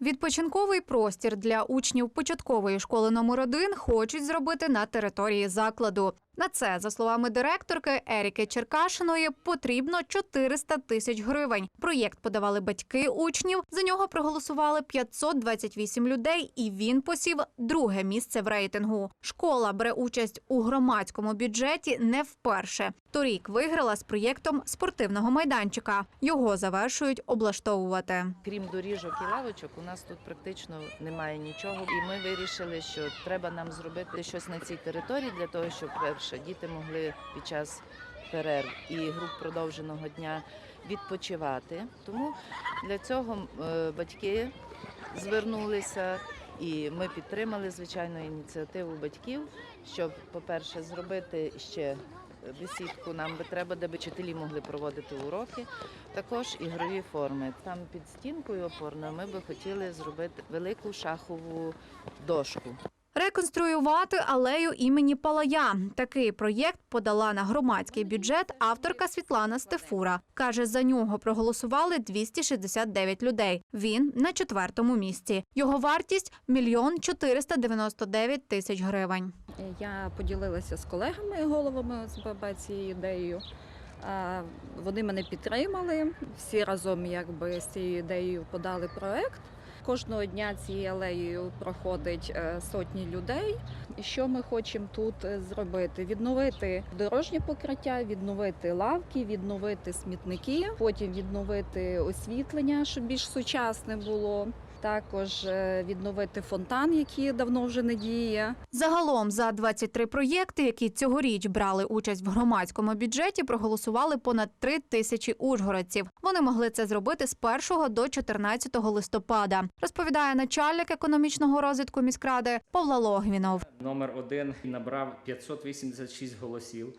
Відпочинковий простір для учнів початкової школи номер 1 хочуть зробити на території закладу. На це, за словами директорки Еріки Черкашиної, потрібно 400 тисяч гривень. Проєкт подавали батьки учнів. За нього проголосували 528 людей, і він посів друге місце в рейтингу. Школа бере участь у громадському бюджеті не вперше. Торік виграла з проєктом спортивного майданчика. Його завершують облаштовувати. Крім доріжок і лавочок, у нас тут практично немає нічого. І ми вирішили, що треба нам зробити щось на цій території для того, щоб перше діти могли під час перерв і груп продовженого дня відпочивати. Тому для цього е, батьки звернулися. І ми підтримали звичайно ініціативу батьків, щоб, по-перше, зробити ще бесідку нам би треба, де б вчителі могли проводити уроки. Також ігрові форми. Там під стінкою опорною ми би хотіли зробити велику шахову дошку. Реконструювати алею імені Палая. Такий проєкт подала на громадський бюджет авторка Світлана Стефура. Каже, за нього проголосували 269 людей. Він на четвертому місці. Його вартість – мільйон 499 тисяч гривень. Я поділилася з колегами, головами ОСББ цією ідеєю. Вони мене підтримали. Всі разом якби з цією ідеєю подали проект. Кожного дня цією алеєю проходить е, сотні людей. Що ми хочемо тут е, зробити? Відновити дорожнє покриття, відновити лавки, відновити смітники, потім відновити освітлення, щоб більш сучасне було. Також е, відновити фонтан, який давно вже не діє. Загалом за 23 проєкти, які цьогоріч брали участь в громадському бюджеті, проголосували понад 3 тисячі ужгородців. Вони могли це зробити з 1 до 14 листопада, розповідає начальник економічного розвитку міськради Павла Логвінов. Номер один набрав 586 голосів.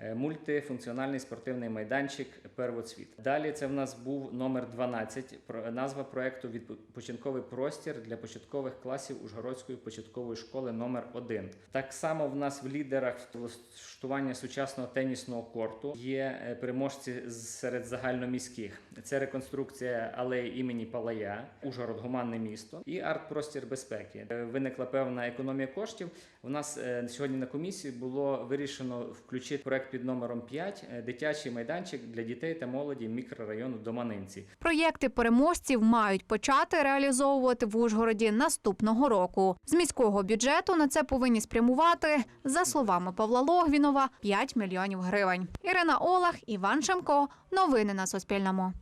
Е, Мультифункціональний спортивний майданчик Первоцвіт. Далі це в нас був номер 12. про- Назва проекту Відпочинковий простір для початкових класів Ужгородської початкової школи номер 1 Так само в нас в лідерах влаштування сучасного тенісного корту є е, переможці серед загальноміських. Це реконструкція алеї імені Палая, Ужгород гуманне місто і арт-простір безпеки. Е, Виникла певна економія коштів. У нас сьогодні на комісії було вирішено включити проект під номером 5 е, дитячий майданчик для дітей та молоді мікрорайону Доманинці. Проєкти переможців мають почати реалізовувати в Ужгороді наступного року. З міського бюджету на це повинні спрямувати, за словами Павла Логвінова, 5 мільйонів гривень. Ірина Олах, Іван Шемко. Новини на Суспільному.